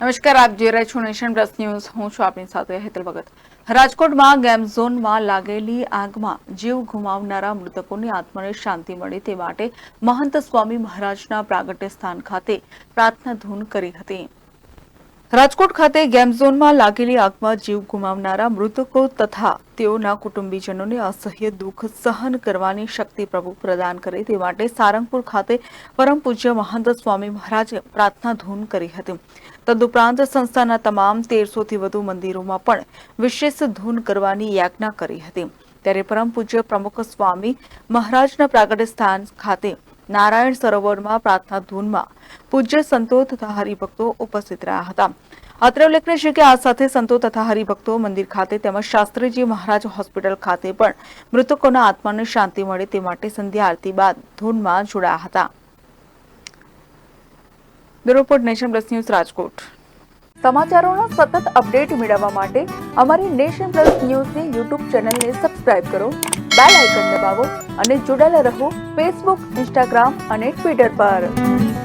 નમસ્કાર, આપ જોઈ રહ્યા છો નેશન પ્લસ ન્યૂઝ. હું છું આપની સાથે હેતલ ભગત. રાજકોટમાં ગેમ ઝોનમાં લાગેલી આગમાં જીવ ગુમાવનારા મૃતકોની આત્માને શાંતિ મળે તે માટે મહંત સ્વામી મહારાજના પ્રાગટ્ય સ્થાન ખાતે પ્રાર્થના ધૂન કરી હતી. રાજકોટ ખાતે ગેમ ઝોનમાં લાગેલી આગમાં જીવ ગુમાવનારા મૃતકો તથા તેઓના કુટુંબીજનોને અસહ્ય દુઃખ સહન કરવાની શક્તિ પ્રભુ પ્રદાન કરે તે માટે સારંગપુર ખાતે પરમ પૂજ્ય મહંત સ્વામી મહારાજે પ્રાર્થના ધૂન કરી હતી. તદુપરાંત સંસ્થાના તમામ તેરસોથી વધુ મંદિરોમાં પણ વિશેષ ધૂન કરવાની યાજ્ઞા કરી હતી. ત્યારે પરમ પૂજ્ય પ્રમુખ સ્વામી મહારાજના પ્રાગટ્ય સ્થાન ખાતે નારાયણ સરોવરમાં પ્રાર્થના ધૂનમાં પૂજ્ય સંતો તથા હરિભક્તો ઉપસ્થિત રહ્યા હતા. અત્રે ઉલ્લેખનીય છે કે આ સાથે સંતો તથા હરિભક્તો મંદિર ખાતે તેમજ શાસ્ત્રીજી મહારાજ હોસ્પિટલ ખાતે પણ મૃતકોના આત્માને શાંતિ મળે તે માટે સંધ્યા આરતી બાદ ધૂનમાં જોડાયા હતા. Report nation plus news Rajkot. સમાચારોના સતત અપડેટ મેળવવા માટે અમારી નેશન પ્લસ ન્યૂઝની યુટ્યુબ ચેનલને સબસ્ક્રાઇબ કરો, બેલ આઇકન દબાવો અને જોડાયેલા રહો ફેસબુક, ઇન્સ્ટાગ્રામ અને ટ્વિટર પર.